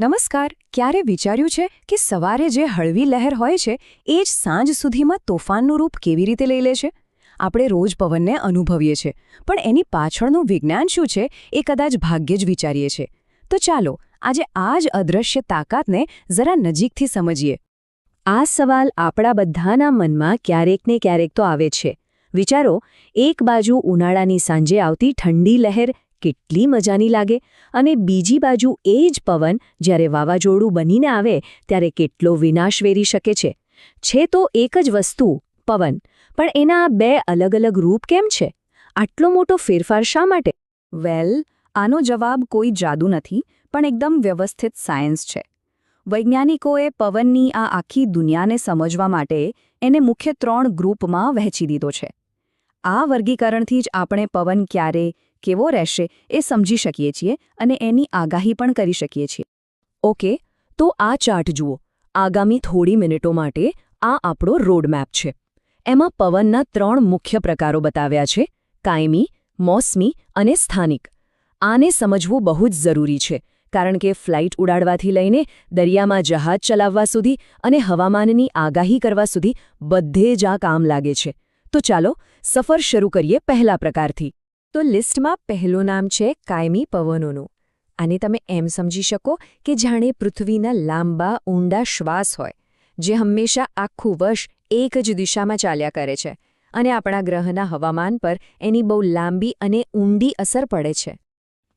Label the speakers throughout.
Speaker 1: નમસ્કાર, ક્યારે વિચાર્યું છે કે સવારે જે હળવી લહેર હોય છે, એ જ સાંજ સુધીમાં તોફાનનું રૂપ કેવી રીતે લઈ લે છે? આપણે રોજ પવનને અનુભવીએ છીએ, પણ એની પાછળનું વિજ્ઞાન શું છે એ કદાચ ભાગ્યે જ વિચારીએ છીએ. તો ચાલો, આજે આ જ અદૃશ્ય તાકાતને જરા નજીકથી સમજીએ. આ સવાલ આપણા બધાના મનમાં ક્યારેક ને ક્યારેક તો આવે છે. વિચારો, એક બાજુ ઉનાળાની સાંજે આવતી ઠંડી લહેર કેટલી મજાની લાગે. અને બીજી બાજુ એ જ પવન જ્યારે વાવાઝોડું બનીને આવે ત્યારે કેટલો વિનાશ વેરી શકે છે. છે તો એક જ વસ્તુ, પવન. પણ એના બે અલગ અલગ રૂપ કેમ છે? આટલો મોટો ફેરફાર શા માટે? વેલ, આનો જવાબ કોઈ જાદુ નથી, પણ એકદમ વ્યવસ્થિત સાયન્સ છે. વૈજ્ઞાનિકોએ પવનની આ આખી દુનિયાને સમજવા માટે એને મુખ્ય ત્રણ ગ્રુપમાં વહેંચી દીધો છે. આ વર્ગીકરણથી જ આપણે પવન ક્યારે કેવો રહેશે એ સમજી શકીએ છીએ અને એની આગાહી પણ કરી શકીએ છીએ. ઓકે, તો આ ચાર્ટ જુઓ. આગામી થોડી મિનિટો માટે આ આપણો રોડમેપ છે. એમાં પવનના ત્રણ મુખ્ય પ્રકારો બતાવ્યા છે, કાયમી, મોસમી અને સ્થાનિક. આને સમજવું બહુ જ જરૂરી છે, કારણ કે ફ્લાઇટ ઉડાડવાથી લઈને દરિયામાં જહાજ ચલાવવા સુધી અને હવામાનની આગાહી કરવા સુધી બધે જ આ કામ લાગે છે. તો ચાલો, સફર શરૂ કરીએ પહેલા પ્રકારથી. તો લિસ્ટમાં પહેલું નામ છે કાયમી પવનોનું. આને તમે એમ સમજી શકો કે જાણે પૃથ્વીના લાંબા, ઊંડા શ્વાસ હોય, જે હંમેશા આખું વર્ષ એક જ દિશામાં ચાલ્યા કરે છે અને આપણા ગ્રહના હવામાન પર એની બહુ લાંબી અને ઊંડી અસર પડે છે.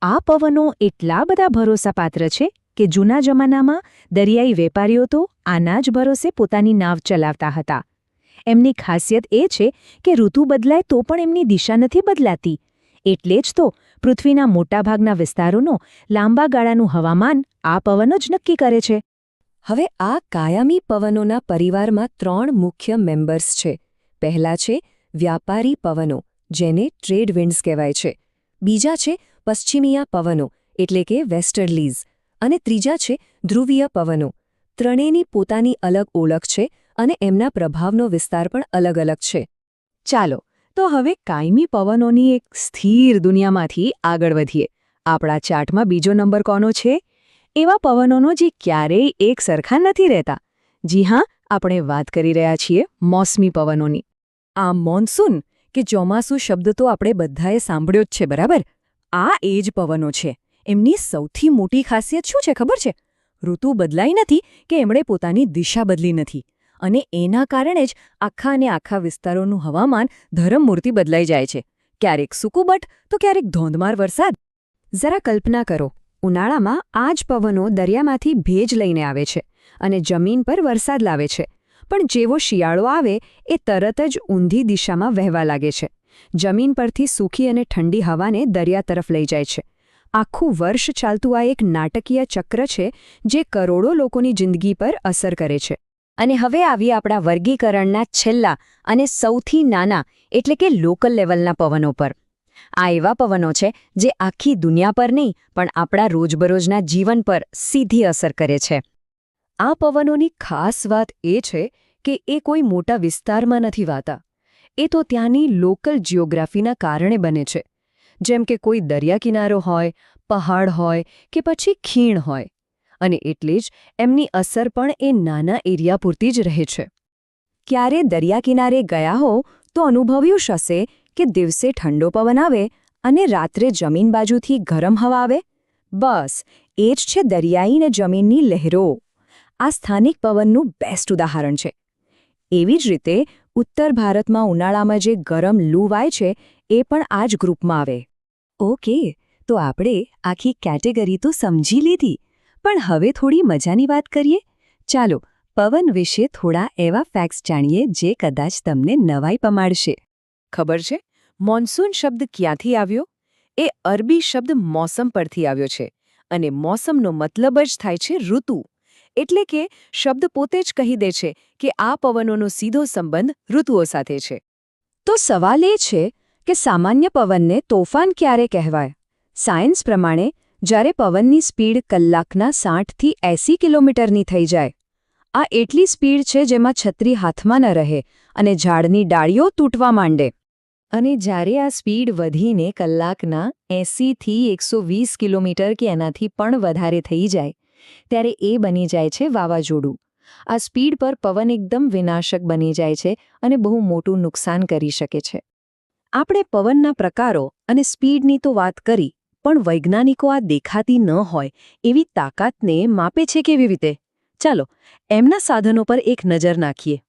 Speaker 1: આ પવનો એટલા બધા ભરોસાપાત્ર છે કે જૂના જમાનામાં દરિયાઈ વેપારીઓ તો આના જ ભરોસે પોતાની નાવ ચલાવતા હતા. એમની ખાસિયત એ છે કે ઋતુ બદલાય તો પણ એમની દિશા નથી બદલાતી. એટલે જ તો પૃથ્વીના મોટાભાગના વિસ્તારોનો લાંબા ગાળાનું હવામાન આ પવનો જ નક્કી કરે છે. હવે આ કાયમી પવનોના પરિવારમાં ત્રણ મુખ્ય મેમ્બર્સ છે. પહેલા છે વ્યાપારી પવનો, જેને ટ્રેડ વિન્ડ્સ કહેવાય છે. બીજા છે પશ્ચિમીયા પવનો, એટલે કે વેસ્ટર્લીઝ અને ત્રીજા છે ધ્રુવીય પવનો. ત્રણેયની પોતાની અલગ ઓળખ છે અને એમના પ્રભાવનો વિસ્તાર પણ અલગ અલગ છે. ચાલો તો હવે કાયમી પવનોની એક સ્થિર દુનિયામાંથી આગળ વધીએ. આપણા ચાર્ટમાં બીજો નંબર કોનો છે? એવા પવનોનો જે ક્યારેય એક સરખા નથી રહેતા. જી હા, આપણે વાત કરી રહ્યા છીએ મોસમી પવનોની. આ મોન્સૂન, કે ચોમાસું શબ્દ તો આપણે બધાએ સાંભળ્યો જ છે, બરાબર? આ એ જ પવનો છે. એમની સૌથી મોટી ખાસિયત શું છે, ખબર છે? ઋતુ બદલાઈ નથી કે એમણે પોતાની દિશા બદલી નથી. અને એના કારણે જ આખા અને આખા વિસ્તારોનું હવામાન ધરમમૂર્તિ બદલાઈ જાય છે. ક્યારેક સૂકુબટ તો ક્યારેક ધોંધમાર વરસાદ. જરા કલ્પના કરો, ઉનાળામાં આ જ પવનો દરિયામાંથી ભેજ લઈને આવે છે અને જમીન પર વરસાદ લાવે છે. પણ જેવો શિયાળો આવે, એ તરત જ ઊંધી દિશામાં વહેવા લાગે છે. જમીન પરથી સૂકી અને ઠંડી હવાને દરિયા તરફ લઈ જાય છે. આખું વર્ષ ચાલતું આ એક નાટકીય ચક્ર છે, જે કરોડો લોકોની જિંદગી પર અસર કરે છે. અને હવે આવી આપણા વર્ગીકરણના છેલ્લા અને સૌથી નાના, એટલે કે લોકલ લેવલના પવનો પર. આ એવા પવનો છે જે આખી દુનિયા પર નહીં, પણ આપણા રોજબરોજના જીવન પર સીધી અસર કરે છે. આ પવનોની ખાસ વાત એ છે કે એ કોઈ મોટા વિસ્તારમાં નથી વાતા. એ તો ત્યાંની લોકલ જિયોગ્રાફીના કારણે બને છે. જેમ કે કોઈ દરિયાકિનારો હોય, પહાડ હોય કે પછી ખીણ હોય અને એટલે જ એમની અસર પણ એ નાના એરિયા પૂરતી જ રહે છે. ક્યારે દરિયાકિનારે ગયા હો તો અનુભવ્યું હશે કે દિવસે ઠંડો પવન આવે અને રાત્રે જમીન બાજુથી ગરમ હવા આવે. બસ, એ જ છે દરિયાઈ ને જમીનની લહેરો. આ સ્થાનિક પવનનું બેસ્ટ ઉદાહરણ છે. એવી જ રીતે ઉત્તર ભારતમાં ઉનાળામાં જે ગરમ લૂ વાય છે, એ પણ આ જ ગ્રુપમાં આવે. ઓકે, તો આપણે આખી કેટેગરી તો સમજી લીધી. પણ હવે થોડી મજાની વાત કરીએ? ચાલો, પવન વિશે થોડા એવા ફેક્ટ્સ જાણીએ જે કદાચ તમને નવાઈ પમાડશે. ખબર છે? મોન્સૂન શબ્દ ક્યાંથી આવ્યો? એ અરબી શબ્દ મોસમ પરથી આવ્યો છે અને મોસમનો મતલબ જ થાય છે ઋતુ. એટલે કે શબ્દ પોતે જ કહી દે છે કે આ પવનોનો સીધો સંબંધ ઋતુઓ સાથે છે. તો સવાલ એ છે કે સામાન્ય પવનને તોફાન ક્યારે કહેવાય? સાયન્સ પ્રમાણે જ્યારે પવનની સ્પીડ કલાકના સાઠથી એંસી કિલોમીટરની થઈ જાય. આ એટલી સ્પીડ છે જેમાં છત્રી હાથમાં ન રહે અને ઝાડની ડાળીઓ તૂટવા માંડે. અને જ્યારે આ સ્પીડ વધીને કલાકના એંસીથી એકસો વીસ કિલોમીટર કે એનાથી પણ વધારે થઈ જાય,
Speaker 2: ત્યારે એ બની જાય છે વાવાઝોડું. આ સ્પીડ પર પવન એકદમ વિનાશક બની જાય છે અને બહુ મોટું નુકસાન કરી શકે છે.
Speaker 1: આપણે પવનના પ્રકારો અને સ્પીડની તો વાત કરી પણ વૈજ્ઞાનિકો આ દેખાતી ન હોય એવી તાકાતને માપે છે કેવી રીતે? ચાલો, એમના સાધનો પર એક નજર નાખીએ.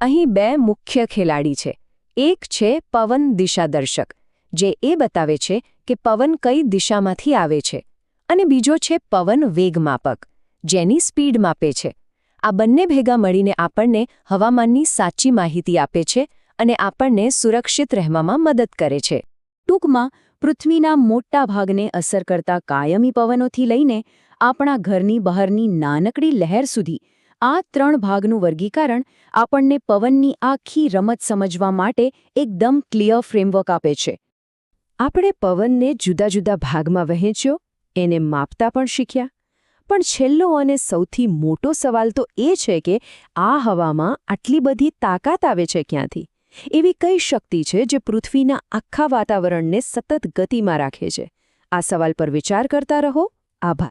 Speaker 1: અહીં બે મુખ્ય ખેલાડી છે. એક છે પવન દિશાદર્શક, જે એ બતાવે છે કે પવન કઈ દિશામાંથી આવે છે. અને બીજો છે પવન વેગમાપક જેની સ્પીડ માપે છે. આ બંને ભેગા મળીને આપણને હવામાનની સાચી માહિતી આપે છે અને આપણને સુરક્ષિત રહેવામાં મદદ કરે છે. ટૂંકમાં, પૃથ્વીના મોટા ભાગને અસર કરતા કાયમી પવનોથી લઈને આપણા ઘરની બહારની નાનકડી લહેર સુધી, આ ત્રણ ભાગનું વર્ગીકરણ આપણને પવનની આખી રમત સમજવા માટે એકદમ ક્લિયર ફ્રેમવર્ક આપે છે. આપણે પવનને જુદા જુદા ભાગમાં વહેંચ્યો, એને માપતા પણ શીખ્યા. પણ છેલ્લો અને સૌથી મોટો સવાલ તો એ છે કે આ હવામાં આટલી બધી તાકાત આવે છે ક્યાંથી? એવી કઈ શક્તિ છે જે પૃથ્વીના આખા વાતાવરણને સતત ગતિમાં રાખે છે? આ સવાલ પર વિચાર કરતા રહો. આભાર.